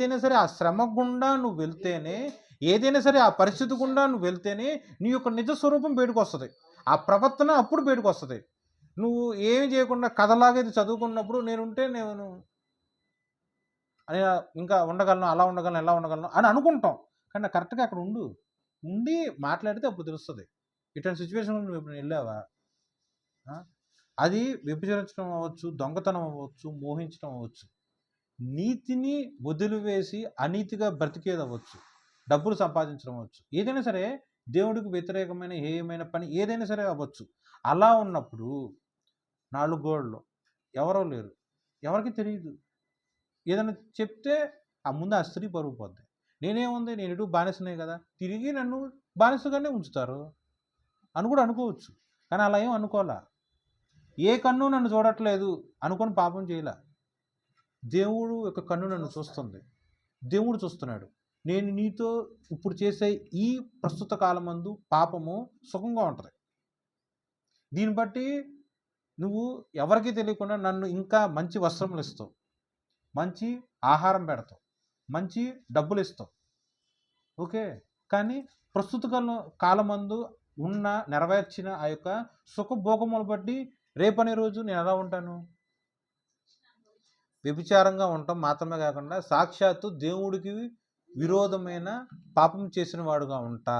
ఏదైనా సరే ఆ శ్రమ గుండా నువ్వు వెళ్తేనే ఏదైనా సరే ఆ పరిస్థితి గుండా నువ్వు వెళ్తేనే నీ యొక్క నిజ స్వరూపం బయటకు వస్తుంది. ఆ ప్రవర్తన అప్పుడు బయటకు వస్తుంది. నువ్వు ఏమి చేయకుండా కథలాగా చదువుకున్నప్పుడు నేనుంటే నేను అని ఇంకా ఉండగలను అలా ఉండగలను ఎలా ఉండగలను అని అనుకుంటాం. కానీ కరెక్ట్గా అక్కడ ఉండు. ఉండి మాట్లాడితే అప్పుడు తెలుస్తుంది. ఇటువంటి సిచ్యువేషన్ నువ్వు ఇప్పుడు వెళ్ళావా? అది వ్యభిచరించడం అవ్వచ్చు దొంగతనం అవ్వచ్చు మోహించడం అవ్వచ్చు. నీతిని వదిలివేసి అనీతిగా బ్రతికేది అవ్వచ్చు డబ్బులు సంపాదించడం అవ్వచ్చు. ఏదైనా సరే దేవుడికి వ్యతిరేకమైన ఏమైన పని ఏదైనా సరే అవ్వచ్చు. అలా ఉన్నప్పుడు నాలుగు గోడలు ఎవరో లేరు. ఎవరికి తెలియదు ఏదైనా చెప్తే ఆ ముందు ఆ స్త్రీ పరుగు పోద్ది. నేనేముంది? నేను ఇటు బానిసనే కదా. తిరిగి నన్ను బానిసగానే ఉంచుతారు అని కూడా అనుకోవచ్చు. కానీ అలా ఏం అనుకోవాలా? ఏ కన్ను నన్ను చూడట్లేదు అనుకొని పాపం చేయలే? దేవుడు యొక్క కన్ను నన్ను చూస్తుంది. దేవుడు చూస్తున్నాడు. నేను నీతో ఇప్పుడు చేసే ఈ ప్రస్తుత కాలమందు పాపము సుఖంగా ఉంటుంది. దీన్ని బట్టి నువ్వు ఎవరికీ తెలియకుండా నన్ను ఇంకా మంచి వస్త్రములు ఇస్తావు. మంచి ఆహారం పెడతావు. మంచి డబ్బులు ఇస్తావు. ఓకే? కానీ ప్రస్తుత కాలం కాలమందు ఉన్న నెరవేర్చిన ఆ యొక్క సుఖభోగములు బట్టి రేపనే రోజు నేను ఎలా ఉంటాను? వ్యభిచారంగా ఉండటం మాత్రమే కాకుండా సాక్షాత్తు దేవుడికి విరోధమైన పాపం చేసిన వాడుగా ఉంటా